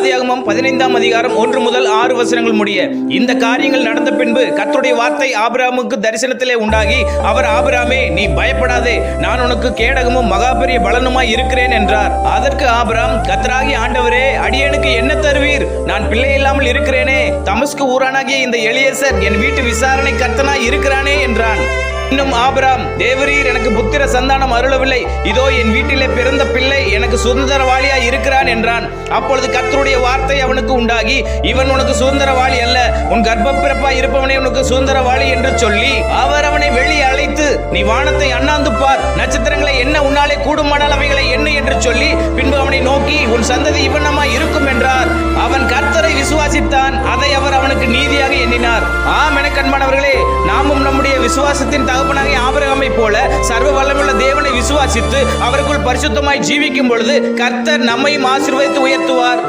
ஆதியாகமம் பதினைந்தாம் அதிகாரம் ஒன்று முதல் ஆறு வசனங்கள் முடிய இந்த காரியங்கள் நடந்த பின்பு கத்துடைய வார்த்தை ஆபிராமுக்கு தரிசனத்திலே உண்டாகி அவர் ஆபிராமே நீ பயப்படாதே நான் உனக்கு கேடகமும் மகா பெரிய பலனுமாய் இருக்கிறேன் என்றார். அதற்கு ஆபிராம் கத்தராகி ஆண்டவரே அடியனுக்கு என்ன தருவீர்? நான் பிள்ளை இல்லாமல் இருக்கிறேனே தமஸ்கு ஊரானாகிய இந்த எளியசர் என் வீட்டு விசாரணை கர்த்தனாய் இருக்கிறானே என்றான். இன்னும் ஆபராம் தேவரீர் எனக்கு புத்திர சந்தானம் அருளவில்லை. இதோ என் வீட்டிலே பிறந்த பிள்ளை எனக்கு சுதந்திரவாளியாய் இருக்கிறான் என்றான். அப்பொழுது கர்த்தருடைய வார்த்தை அவனுக்கு உண்டாகி இவன் உனக்கு சுதந்திரவாளி அல்ல. உன் கர்ப்பப்பிறப்பாய் இருப்பவனே உனக்கு சுதந்திரவாளி என்று சொல்லி அவர் அவனை வெளியே அழைத்து நீ வானத்தை அண்ணாந்து பார். நட்சத்திரங்களை என்ன உன்னாலே கூடுமானால் அவைகளை என்ன என்று சொல்லி பின்பு அவனை நோக்கி உன் சந்ததி இவனமா இருக்கும் என்றார். அவன் கர்த்தரை விசுவாசித்தான். அதை அவர் அவனுக்கு நீதியாக எண்ணினார். ஆம் என கண்மானவர்களே நாம் நம்முடைய விசுவாசத்தின் தகப்பனாகிய ஆபரகமை போல சர்வ வல்லமுள்ள தேவனை விசுவாசித்து அவருக்குள் பரிசுத்தமாய் ஜீவிக்கும் பொழுது கர்த்தர் நம்மையும் ஆசீர்வதித்து உயர்த்துவார்.